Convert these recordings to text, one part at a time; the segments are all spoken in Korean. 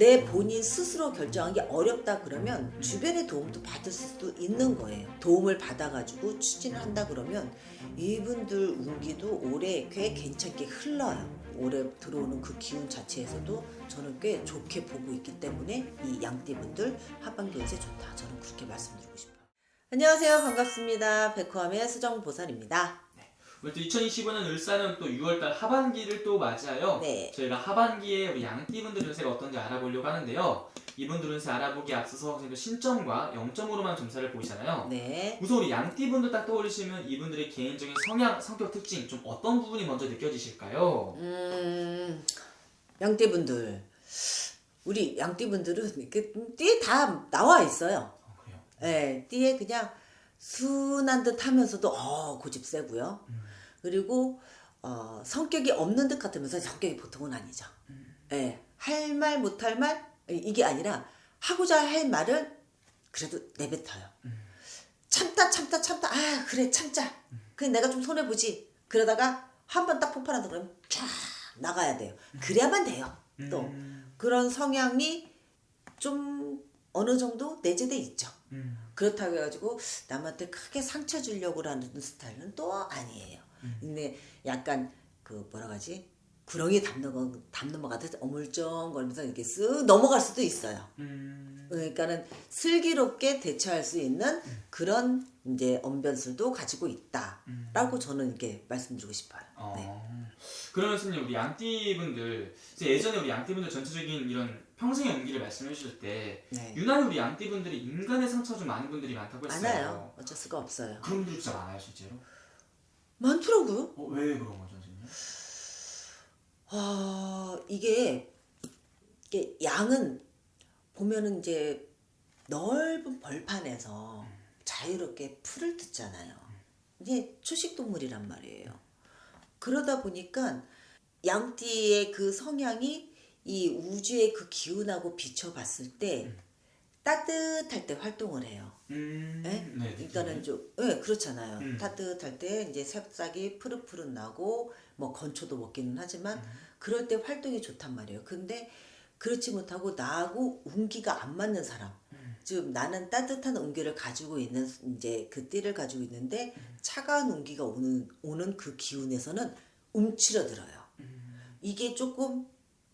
내 본인 스스로 결정하기 어렵다 그러면 주변의 도움도 받을 수도 있는 거예요. 도움을 받아가지고 추진을 한다 그러면 이분들 운기도 올해 꽤 괜찮게 흘러요. 올해 들어오는 그 기운 자체에서도 저는 꽤 좋게 보고 있기 때문에 이 양띠분들 하반기 운세 좋다. 저는 그렇게 말씀드리고 싶어요. 안녕하세요. 반갑습니다. 백호함의 수정보살입니다. 또 2025년 을사는 또 6월달 하반기를 또 맞이하여 네. 저희가 하반기에 양띠분들 운세가 어떤지 알아보려고 하는데요. 이분들 운세 알아보기 앞서서 신점과 0점으로만 점사를 보이잖아요. 네. 우선 우리 양띠분들 딱 떠올리시면 이분들의 개인적인 성향, 성격 특징 좀 어떤 부분이 먼저 느껴지실까요? 음, 양띠분들. 우리 양띠분들은 띠에 다 나와 있어요. 어, 그래요. 예, 띠에 그냥 순한 듯 하면서도 어, 고집 세고요. 그리고 어, 성격이 없는 듯 같으면서 성격이 보통은 아니죠. 예, 할 말 못할 말 이게 아니라 하고자 할 말을 그래도 내뱉어요. 참다 참다 참다 아 그래 참자. 그래 내가 좀 손해 보지. 그러다가 한 번 딱 폭발한다 그러면 쫙 나가야 돼요. 그래야만 돼요. 또 음, 그런 성향이 좀 어느 정도 내재돼 있죠. 음, 그렇다고 해가지고 남한테 크게 상처 주려고 하는 스타일은 또 아니에요. 근데 약간 그 뭐라 하지 구렁이 담는 거 담는 거 같아서 어물쩡거리면서 이렇게 쓱 넘어갈 수도 있어요. 음, 그러니까는 슬기롭게 대처할 수 있는 그런 이제 언변술도 가지고 있다라고 저는 이렇게 말씀드리고 싶어요. 어. 네. 그러면 선생님 우리 양띠분들 이제 예전에 우리 양띠분들 전체적인 이런 평생의 운기를 말씀해 주실 때 네. 유난히 우리 양띠분들이 인간의 상처 좀 많은 분들이 많다고 했어요. 많아요. 어쩔 수가 없어요. 그런 분들 진짜 많아요 실제로? 많더라고요. 어, 왜 그런 거죠 선생님? 아, 이게, 이게 양은 보면은 이제 넓은 벌판에서 자유롭게 풀을 뜯잖아요. 이게 초식동물이란 말이에요. 그러다 보니까 양띠의 그 성향이 이 우주의 그 기운하고 비춰봤을 때 따뜻할 때 활동을 해요. 음, 예? 네, 그러니까는 좀, 예, 그렇잖아요. 음. 따뜻할 때 이제 새싹이 푸릇푸릇 나고 뭐 건초도 먹기는 하지만 음. 그럴 때 활동이 좋단 말이에요. 근데 그렇지 못하고 나하고 운기가 안 맞는 사람. 음. 지금 나는 따뜻한 운기를 가지고 있는 이제 그 띠를 가지고 있는데 차가운 운기가 오는 오는 그 기운에서는 움츠러들어요. 음. 이게 조금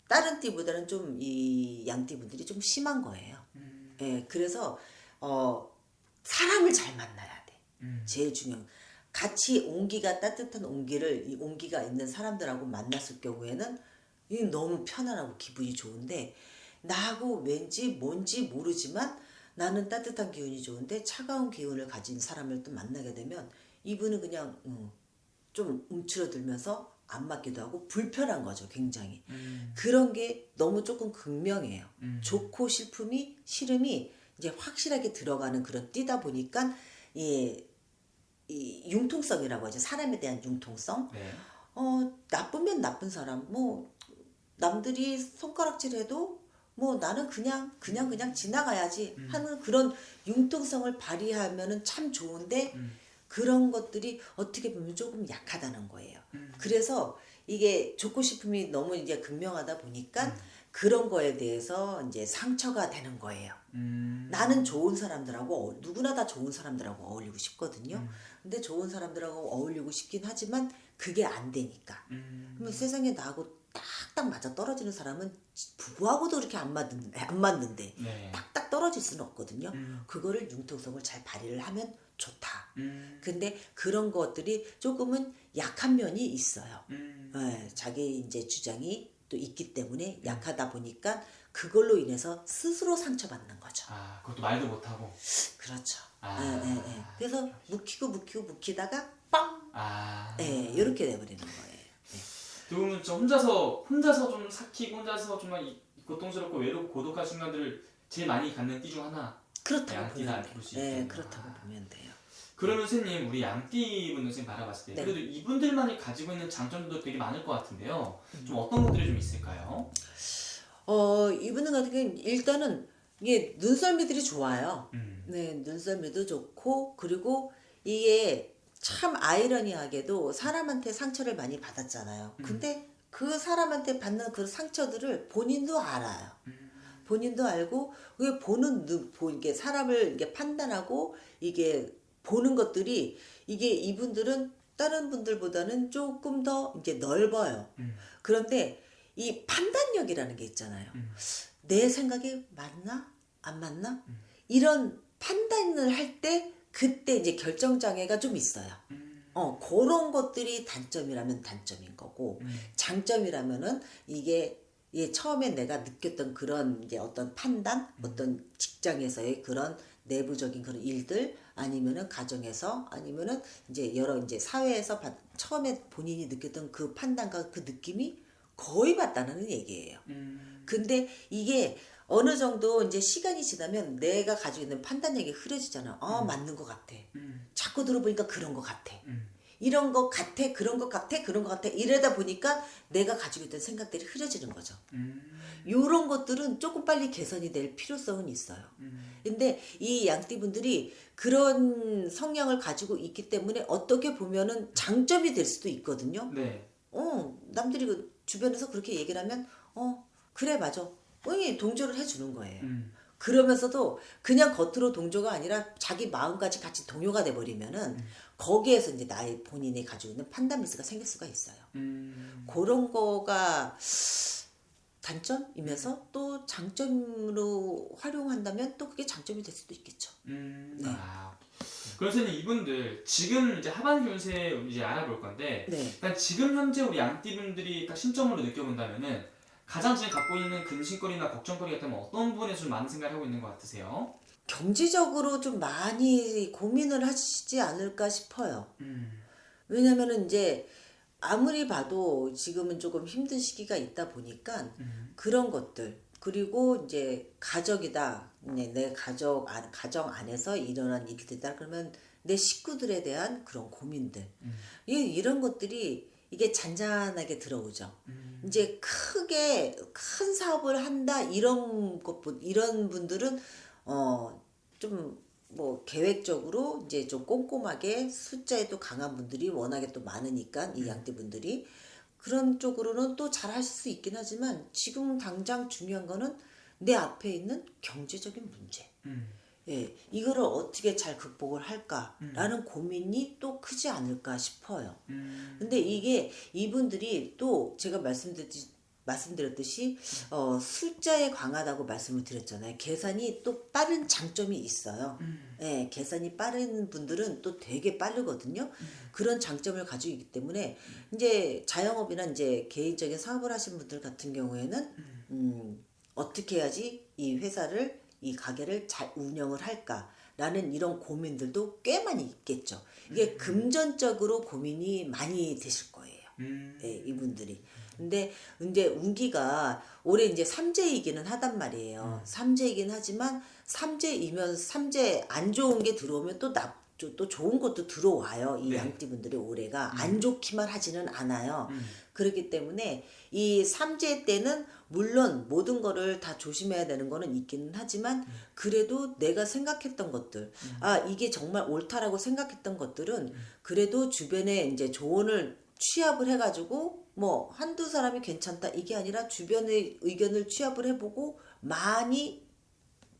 다른 띠보다는 좀 이 양띠분들이 좀 심한 거예요. 음. 예, 그래서 어 사람을 잘 만나야 돼. 음. 제일 중요한 같이 온기가 따뜻한 온기를 이 온기가 있는 사람들하고 만났을 경우에는 이 너무 편안하고 기분이 좋은데 나하고 왠지 뭔지 모르지만 나는 따뜻한 기운이 좋은데 차가운 기운을 가진 사람을 또 만나게 되면 이분은 그냥 음, 좀 움츠러들면서 안 맞기도 하고 불편한 거죠 굉장히 음. 그런 게 너무 조금 극명해요 음. 좋고 싫음이 싫음이 이제 확실하게 들어가는 그런 띠다 보니까 이, 이 융통성이라고 하죠 사람에 대한 융통성 네. 어 나쁘면 나쁜 사람 뭐 남들이 손가락질해도 뭐 나는 그냥 그냥 그냥 지나가야지 음. 하는 그런 융통성을 발휘하면은 참 좋은데 음. 그런 것들이 어떻게 보면 조금 약하다는 거예요. 음. 그래서 이게 좋고 싶음이 너무 이제 극명하다 보니까 그런 거에 대해서 이제 상처가 되는 거예요. 음. 나는 좋은 사람들하고 어- 누구나 다 좋은 사람들하고 어울리고 싶거든요. 음. 근데 좋은 사람들하고 어울리고 싶긴 하지만 그게 안 되니까. 음. 그러면 세상에 나하고 딱딱 맞아 떨어지는 사람은 부부하고도 그렇게 안 맞는 안 맞는데 네. 딱딱 떨어질 수는 없거든요. 음. 그거를 융통성을 잘 발휘를 하면 좋다. 음. 근데 그런 것들이 조금은 약한 면이 있어요. 음. 예, 자기 이제 주장이 또 있기 때문에 약하다 보니까 그걸로 인해서 스스로 상처받는 거죠. 아, 그것도 말도 못하고. 그렇죠. 아. 예. 그래서 묵히고 묵히고 묵히다가 빵! 아. 예, 이렇게 돼버리는 거예요. 그러면 좀 혼자서 혼자서 좀 삭히고 혼자서 정말 이- 고통스럽고 외롭고 고독한 순간들을 제일 많이 갖는 띠 중 하나. 그렇다고 양띠다 보면 볼 돼요. 수 예, 있겠네요. 그렇다고 보면 돼요. 그러면 선생님 우리 양띠 분들 선생님 바라봤을 때 네. 그래도 이분들만이 가지고 있는 장점도 되게 많을 것 같은데요. 음. 좀 어떤 것들이 좀 있을까요? 어, 이분은 같은 경우는 일단은 이게 눈썰미들이 좋아요. 음. 네, 눈썰미도 좋고 그리고 이게 참 아이러니하게도 사람한테 상처를 많이 받았잖아요. 음. 근데 그 사람한테 받는 그 상처들을 본인도 알아요. 음. 본인도 알고 그게 보는 눈, 보 이게 사람을 이게 판단하고 이게 보는 것들이 이게 이분들은 다른 분들보다는 조금 더 이제 넓어요. 음. 그런데 이 판단력이라는 게 있잖아요. 음. 내 생각이 맞나 안 맞나 이런 판단을 할때 그때 이제 결정 장애가 좀 있어요. 음. 어 그런 것들이 단점이라면 단점인 거고 음. 장점이라면은 이게 예, 처음에 내가 느꼈던 그런 이제 어떤 판단, 어떤 직장에서의 그런 내부적인 그런 일들 아니면은 가정에서 아니면은 이제 여러 이제 사회에서 받- 처음에 본인이 느꼈던 그 판단과 그 느낌이 거의 맞다는 얘기예요. 음. 근데 이게 어느 정도 이제 시간이 지나면 내가 가지고 있는 판단력이 흐려지잖아. 아, 맞는 것 같아. 음. 자꾸 들어보니까 그런 것 같아. 음. 이런 것 같아, 그런 것 같아, 그런 것 같아. 이러다 보니까 내가 가지고 있던 생각들이 흐려지는 거죠. 음. 요런 것들은 조금 빨리 개선이 될 필요성은 있어요. 음. 근데 이 양띠분들이 그런 성향을 가지고 있기 때문에 어떻게 보면은 장점이 될 수도 있거든요. 네. 어, 남들이 그 주변에서 그렇게 얘기를 하면, 어, 그래, 맞아. 어, 이 동조를 해주는 거예요. 음. 그러면서도 그냥 겉으로 동조가 아니라 자기 마음까지 같이 동요가 돼버리면은 거기에서 이제 나의 본인이 가지고 있는 판단 미스가 생길 수가 있어요. 음. 그런 거가 단점이면서 또 장점으로 활용한다면 또 그게 장점이 될 수도 있겠죠. 음. 네. 아. 그래서 이분들 지금 이제 하반기 운세 이제 알아볼 건데 네. 일단 지금 현재 우리 양띠분들이 딱 신점으로 느껴본다면은 가장 지금 갖고 있는 근심거리나 걱정거리 같으면 어떤 부분에 좀 많은 생각을 하고 있는 것 같으세요? 경제적으로 좀 많이 고민을 하시지 않을까 싶어요. 음. 왜냐면은 이제 아무리 봐도 지금은 조금 힘든 시기가 있다 보니까 음. 그런 것들 그리고 이제 가족이다 네, 내 가족 안, 가정 안에서 일어난 일들이다 그러면 내 식구들에 대한 그런 고민들 음. 이 이런 것들이 이게 잔잔하게 들어오죠. 음. 이제 크게 큰 사업을 한다 이런 것보 이런 분들은 어좀 뭐 계획적으로 이제 좀 꼼꼼하게 숫자에도 강한 분들이 워낙에 또 많으니까 이 양띠 분들이 그런 쪽으로는 또 잘 하실 수 있긴 하지만 지금 당장 중요한 거는 내 앞에 있는 경제적인 문제. 음. 예, 이거를 어떻게 잘 극복을 할까라는 고민이 또 크지 않을까 싶어요. 음. 근데 이게 이분들이 또 제가 말씀드렸듯이, 말씀드렸듯이 어, 숫자에 강하다고 말씀을 드렸잖아요. 계산이 또 빠른 장점이 있어요. 음. 예, 계산이 빠른 분들은 또 되게 빠르거든요. 그런 장점을 가지고 있기 때문에 이제 자영업이나 이제 개인적인 사업을 하시는 분들 같은 경우에는 음, 어떻게 해야지 이 회사를 이 가게를 잘 운영을 할까라는 이런 고민들도 꽤 많이 있겠죠. 이게 금전적으로 고민이 많이 되실 거예요. 음. 네, 이분들이. 근데 이제 운기가 올해 이제 삼재이기는 하단 말이에요. 삼재이긴 하지만 삼재이면 삼재 안 좋은 게 들어오면 또 나, 또- 또 좋은 것도 들어와요. 이 네. 양띠분들이 올해가 안 좋기만 하지는 않아요. 음. 그렇기 때문에 이 삼재 때는 물론 모든 거를 다 조심해야 되는 거는 있기는 하지만 그래도 내가 생각했던 것들 아 이게 정말 옳다라고 생각했던 것들은 그래도 주변에 이제 조언을 취합을 해가지고 뭐 한두 사람이 괜찮다 이게 아니라 주변의 의견을 취합을 해보고 많이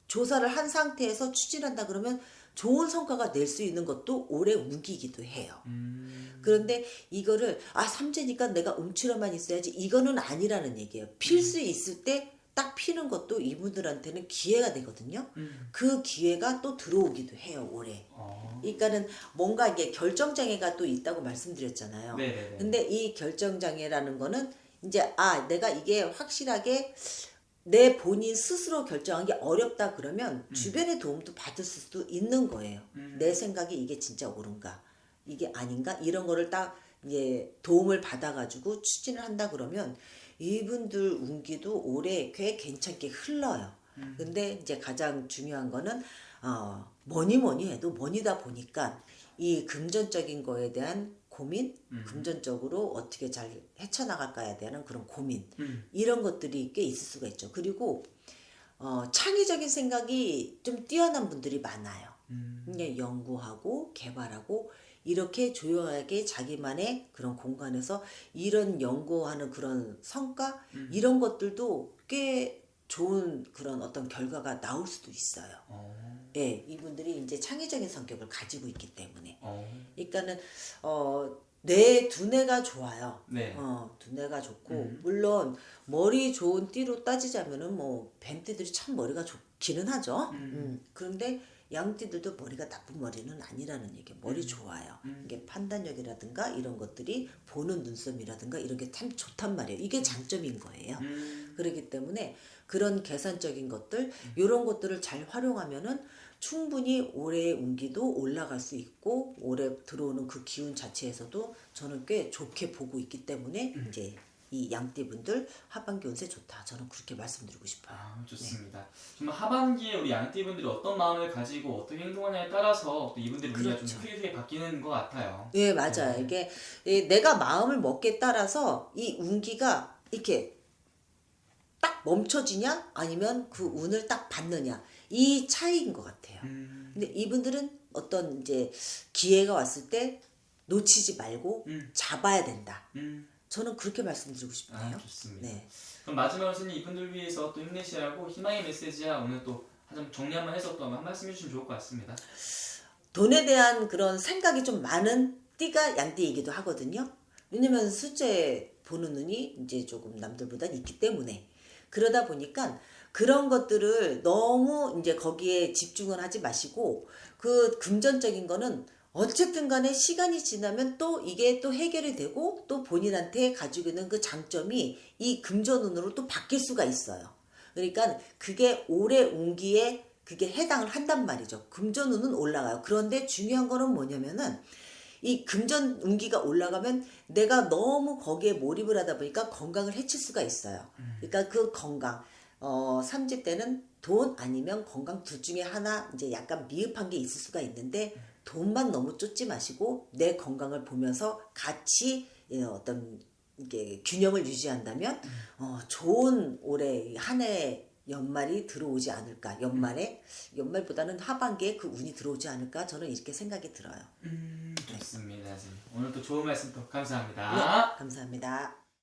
조사를 한 상태에서 추진한다 그러면 좋은 성과가 낼 수 있는 것도 올해 우기기도 해요. 음. 그런데 이거를 아 삼재니까 내가 움츠러만 있어야지 이거는 아니라는 얘기예요. 필 수 있을 때 딱 피는 것도 이분들한테는 기회가 되거든요. 음. 그 기회가 또 들어오기도 해요 올해. 어. 그러니까는 뭔가 이게 결정 장애가 또 있다고 말씀드렸잖아요. 네네네. 근데 이 결정 장애라는 거는 이제 아 내가 이게 확실하게 내 본인 스스로 결정하기 어렵다 그러면 주변의 도움도 받을 수도 있는 거예요. 음. 내 생각이 이게 진짜 옳은가 이게 아닌가 이런 거를 딱 이제 도움을 받아가지고 추진을 한다 그러면 이분들 운기도 올해 꽤 괜찮게 흘러요. 근데 이제 가장 중요한 거는 어 뭐니 뭐니 해도 뭐니다 보니까 이 금전적인 거에 대한 고민, 금전적으로 어떻게 잘 헤쳐나갈까에 대한 그런 고민 음. 이런 것들이 꽤 있을 수가 있죠. 그리고 어, 창의적인 생각이 좀 뛰어난 분들이 많아요. 음. 이게 연구하고 개발하고 이렇게 조용하게 자기만의 그런 공간에서 이런 연구하는 그런 성과 이런 것들도 꽤 좋은 그런 어떤 결과가 나올 수도 있어요. 어, 예, 이분들이 이제 창의적인 성격을 가지고 있기 때문에. 어, 그러니까는 어, 내 두뇌가 좋아요. 네. 어, 두뇌가 좋고 음. 물론 머리 좋은 띠로 따지자면은 뭐 뱀띠들이 참 머리가 좋기는 하죠. 음, 그런데 양띠들도 머리가 나쁜 머리는 아니라는 얘기. 머리 좋아요. 음. 이게 판단력이라든가 이런 것들이 보는 눈썹이라든가 이런 게 참 좋단 말이에요. 이게 장점인 거예요. 음, 그렇기 때문에 그런 계산적인 것들 이런 것들을 잘 활용하면은 충분히 올해의 운기도 올라갈 수 있고 올해 들어오는 그 기운 자체에서도 저는 꽤 좋게 보고 있기 때문에 이제 이 양띠 분들 하반기 운세 좋다 저는 그렇게 말씀드리고 싶어요. 아, 좋습니다. 정말 하반기에 우리 양띠 분들이 어떤 마음을 가지고 어떻게 행동하냐에 따라서 또 이분들의 그렇죠. 좀 크게 크게 바뀌는 것 같아요. 예 맞아요. 이게 이 내가 마음을 먹기에 따라서 이 운기가 이렇게 딱 멈춰지냐 아니면 그 운을 딱 받느냐 이 차이인 것 같아요. 음, 근데 이분들은 어떤 이제 기회가 왔을 때 놓치지 말고 음. 잡아야 된다. 음, 저는 그렇게 말씀드리고 싶네요. 아, 좋습니다. 네. 그럼 마지막으로 선생님 이분들 위해서 또 힘내시라고 희망의 메시지야 오늘 또한 정리 한번 해서 또 한 말씀 해주시면 좋을 것 같습니다. 돈에 대한 그런 생각이 좀 많은 띠가 양띠이기도 하거든요. 왜냐면 숫자 보는 눈이 이제 조금 남들보다 있기 때문에 그러다 보니까 그런 것들을 너무 이제 거기에 집중을 하지 마시고 그 금전적인 거는 어쨌든 간에 시간이 지나면 또 이게 또 해결이 되고 또 본인한테 가지고 있는 그 장점이 이 금전운으로 또 바뀔 수가 있어요. 그러니까 그게 올해 운기에 그게 해당을 한단 말이죠. 금전운은 올라가요. 그런데 중요한 거는 뭐냐면은 이 금전 운기가 올라가면 내가 너무 거기에 몰입을 하다 보니까 건강을 해칠 수가 있어요. 그러니까 그 건강, 어, 삼지 때는 돈 아니면 건강 둘 중에 하나 이제 약간 미흡한 게 있을 수가 있는데 돈만 너무 쫓지 마시고 내 건강을 보면서 같이 예, 어떤 이게 균형을 유지한다면 어, 좋은 올해 한 해 연말이 들어오지 않을까 연말에 연말보다는 하반기에 그 운이 들어오지 않을까 저는 이렇게 생각이 들어요. 음, 좋습니다. 선생님. 오늘 또 좋은 말씀 또 네, 감사합니다. 감사합니다.